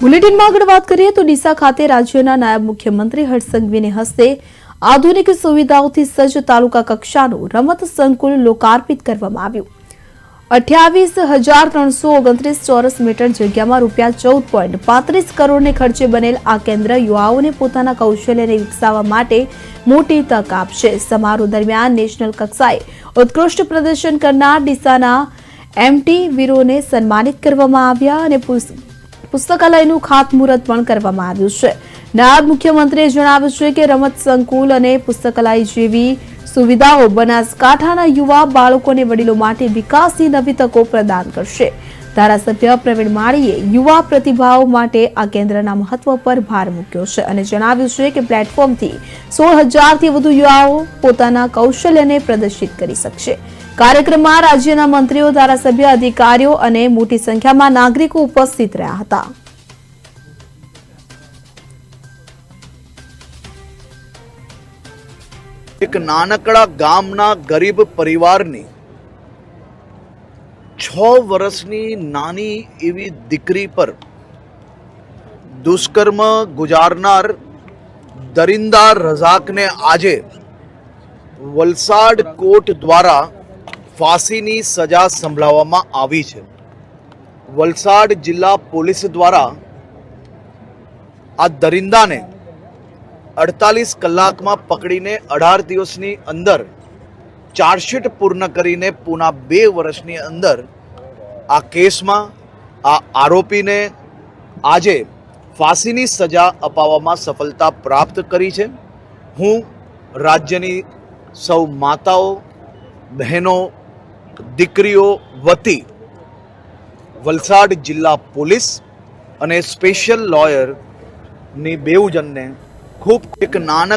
બુલેટિનમાં આગળ વાત કરીએ તો ડીસા ખાતે રાજ્યના નાયબ મુખ્યમંત્રી હર્ષ હસ્તે આધુનિક સુવિધાઓથી સજ્જ તાલુકા કક્ષાનું રમત સંકુલ લોકાર્પિત કરવામાં આવ્યું. અઠ્યાવીસ હજાર ત્રણસો ઓગણત્રીસ ચોરસ મીટર જગ્યામાં રૂપિયા ચૌદ પોઈન્ટ પાંત્રીસ કરોડને ખર્ચે બનેલ આ કેન્દ્ર યુવાઓને પોતાના કૌશલ્યને વિકસાવવા માટે મોટી તક આપશે. સમારોહ દરમિયાન નેશનલ કક્ષાએ ઉત્કૃષ્ટ પ્રદર્શન કરનાર ડીસાના એમટી વીરોને સન્માનિત કરવામાં આવ્યા અને પુસ્તકાલયનું ખાતમુહૂર્ત પણ કરવામાં આવ્યું છે. નાયબ મુખ્યમંત્રીએ જણાવ્યું છે કે રમત સંકુલ અને પુસ્તકાલય જેવી સુવિધાઓ બનાસકાંઠાના યુવા બાળકો અને વડીલો માટે વિકાસની નવી તકો પ્રદાન કરશે. ધારાસભ્ય પ્રવીણ માળીએ યુવા પ્રતિભાઓ માટે આ કેન્દ્રના મહત્વ પર ભાર મૂક્યો છે અને જણાવ્યું છે કે પ્લેટફોર્મથી સોળ હજારથી વધુ યુવાઓ પોતાના કૌશલ્યને પ્રદર્શિત કરી શકશે. કાર્યક્રમમાં રાજ્યના મંત્રીઓ, ધારાસભ્ય, અધિકારીઓ અને મોટી સંખ્યામાં નાગરિકો ઉપસ્થિત રહ્યા હતા. એક નાનકડા ગામના ગરીબ પરિવારની છ વર્ષની નાની એવી દીકરી પર દુષ્કર્મ ગુજારનાર દરિંદા રઝાકને આજે વલસાડ કોર્ટ દ્વારા ફાંસીની સજા સંભળાવવામાં આવી છે. વલસાડ જિલ્લા પોલીસ દ્વારા આ દરિંદાને અડતાલીસ કલાકમાં પકડીને અઢાર દિવસની અંદર ચાર્જશીટ પૂર્ણ કરીને પૂના બે વર્ષની અંદર આ કેસમાં આ આરોપીને આજે ફાંસીની સજા અપાવવામાં સફળતા પ્રાપ્ત કરી છે. હું રાજ્યની સૌ માતાઓ, બહેનો દીકરીઓ વતી વલસાડ જિલ્લા પોલીસ અને સ્પેશિયલ લોયરની બેઉજનને ખૂબ એક નાનક